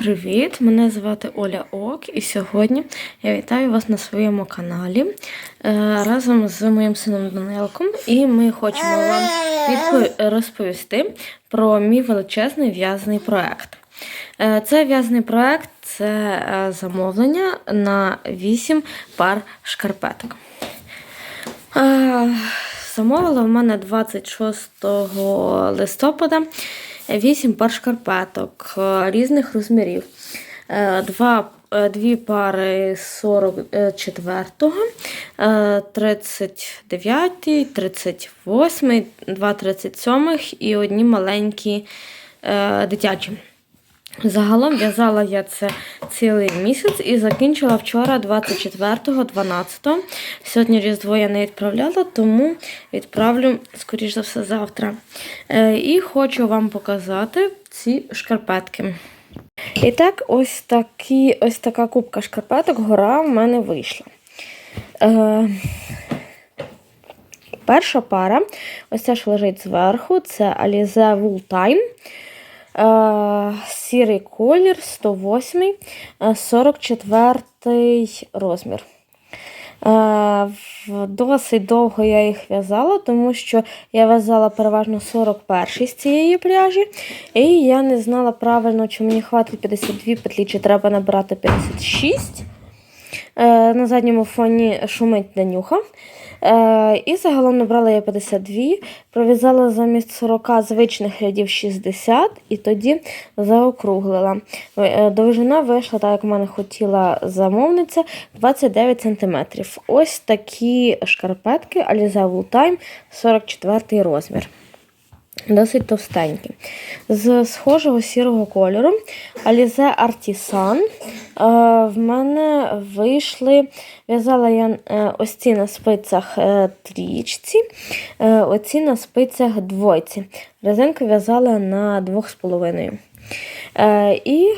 привіт! Мене звати Оля Ок, і сьогодні я вітаю вас на своєму каналі е, разом з моїм сином Данилком. І ми хочемо вам розповісти про мій величезний в'язаний проект. Е, Це в'язаний проект це е, замовлення на 8 пар шкарпеток. Замовила в мене 26 листопада 8 пар шкарпеток е, різних розмірів. Е, Два, е, дві пари 44-го, е, 39-й, 38-й, два 37-х і одні маленькі дитячі. Загалом в'язала я це цілий місяць і закінчила вчора 24-го, 12-го. Сьогодні Різдво я не відправляла, тому відправлю, скоріш за все, завтра. Е, і хочу вам показати ці шкарпетки. І так, ось, такі, ось така кубка шкарпеток гора в мене вийшла. Е, перша пара, ось ця що лежить зверху, це Alize Wool Time. Е, Сірий колір 108, е, 44 розмір. Е, Досить довго я їх в'язала, тому що я в'язала переважно 41 з цієї пряжі, і я не знала правильно, чи мені хватить 52 петлі, чи треба набрати 56. Е, На задньому фоні шумить Данюха. Е, І загалом набрала я 52, пров'язала замість 40 звичних рядів 60 і тоді заокруглила. Е, Довжина вийшла, так як в мене хотіла замовниця, 29 см. Ось такі шкарпетки Alize Time 44 розмір. Досить товстенькі. З схожого сірого кольору Alize Artisan. Е, В мене вийшли, в'язала я е, ось ці на спицях е, трічці, оці на спицях двойці. Резинку в'язала на 2,5. Е, І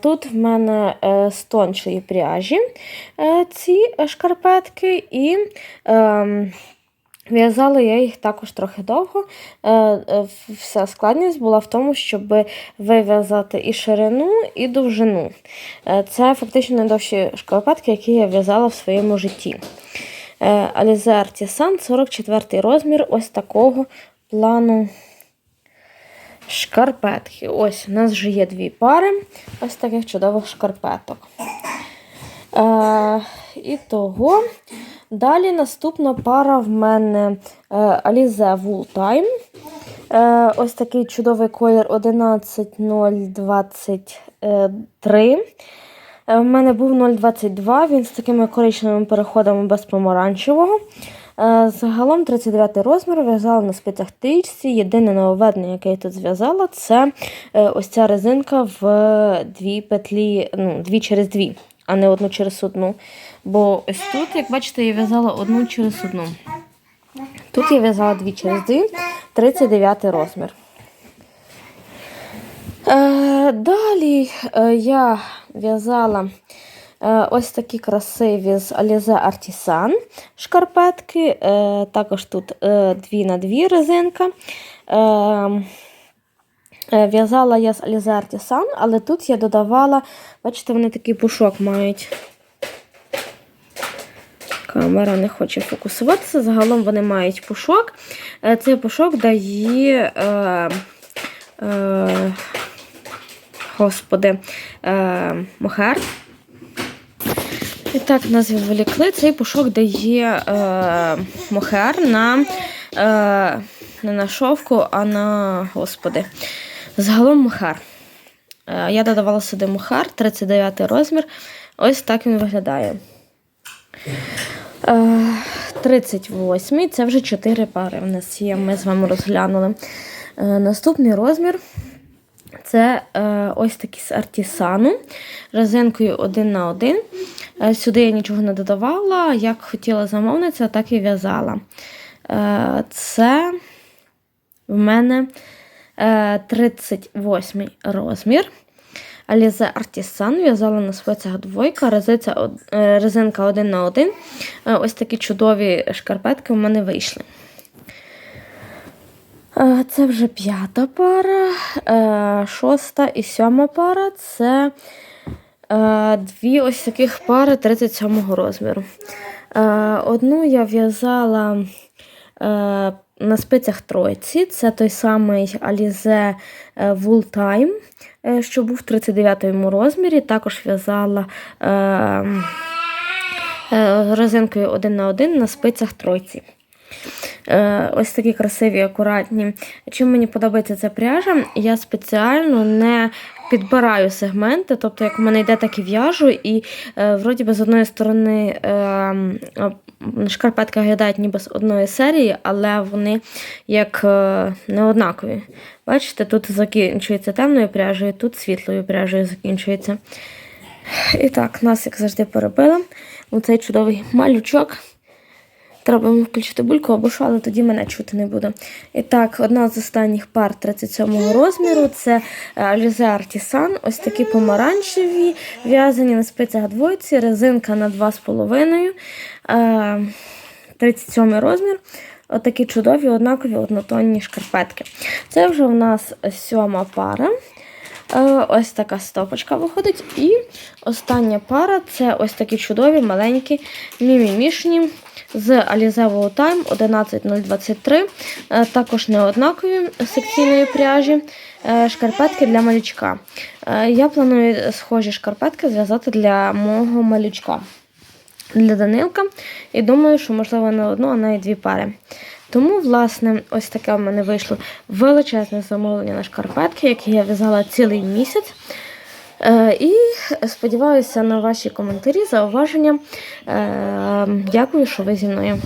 тут в мене з тоншої пряжі ці шкарпетки. і е, В'язала я їх також трохи довго. Е, е, Вся складність була в тому, щоб вив'язати і ширину, і довжину. Е, Це фактично найдовші шкарпетки, які я в'язала в своєму житті. Alize Artisan 44 розмір ось такого плану шкарпетки. Ось у нас вже є дві пари ось таких чудових шкарпеток. І того. Далі наступна пара в мене е, Alize Wool Time. Е, ось такий чудовий колір 11023. Е, В мене був 0,22, він з такими коричневими переходами без помаранчевого. Загалом 39 розмір в'язала на спицях трічці. Єдине нововведення, яке я тут зв'язала, це ось ця резинка в дві петлі, ну, дві через дві, а не одну через одну. Бо ось тут, як бачите, я в'язала одну через одну. Тут я в'язала дві через дві, 39 розмір. Е, далі е, я в'язала е, ось такі красиві з Alize Artisan шкарпетки. Також тут е, дві на дві резинка. Е, В'язала я з Alize Artisan, але тут я додавала, бачите, вони такий пушок мають. Камера не хоче фокусуватися. Загалом вони мають пушок. Е, Цей пушок дає. Е, е, господи, е, мохер. І так, нас відволікли. Цей пушок дає е, мохер на е, не на шовку, а на господи. Загалом мохер. Е, я додавала сюди мохер, 39 розмір. Ось так він виглядає. Е, 38 це вже 4 пари. У нас є, ми з вами розглянули. Е, наступний розмір це е, ось такі з артісану резинкою 1 на 1. Е, сюди я нічого не додавала. Як хотіла замовниця, так і в'язала. Е, це в мене е, 38 розмір. Alize Artisan в'язала на спицях двойка, е, резинка 1 на 1. Е, Ось такі чудові шкарпетки в мене вийшли. Е, Це вже п'ята пара, е, шоста і сьома пара це е, дві ось таких пари 37 розміру. Е, Одну я в'язала е, на спицях тройці. Це той самий Alize е, Wool Time, е, що був в 39-му розмірі. Також в'язала е, е, резинкою один на один на спицях тройці. Е, ось такі красиві, акуратні. Чим мені подобається ця пряжа, я спеціально не підбираю сегменти, тобто, як в мене йде, так і в'яжу, і е, вроді би з одної сторони е, шкарпетки виглядають ніби з одної серії, але вони як е, не однакові. Бачите, тут закінчується темною пряжею, тут світлою пряжею закінчується. І так, нас, як завжди, перебила. Оцей чудовий малючок. Треба включити бульку або що, але тоді мене чути не буде. І так, одна з останніх пар 37-го розміру це е, Alize Artisan. Ось такі помаранчеві, в'язані на спицях двойці, резинка на 2,5, е, 37 розмір. Отакі чудові, однакові однотонні шкарпетки. Це вже у нас сьома пара. Е, Ось така стопочка виходить. І остання пара це ось такі чудові, маленькі, мімімішні з Wool Time 11023. Е, Також неоднакові секційної пряжі. е, Шкарпетки для малючка. Я планую схожі шкарпетки зв'язати для мого малючка. Для Данилка. І думаю, що можливо не одну, а навіть дві пари. Тому, власне, ось таке в мене вийшло величезне замовлення на шкарпетки, які я в'язала цілий місяць. Е, і сподіваюся на ваші коментарі, зауваження. Е, Дякую, що ви зі мною.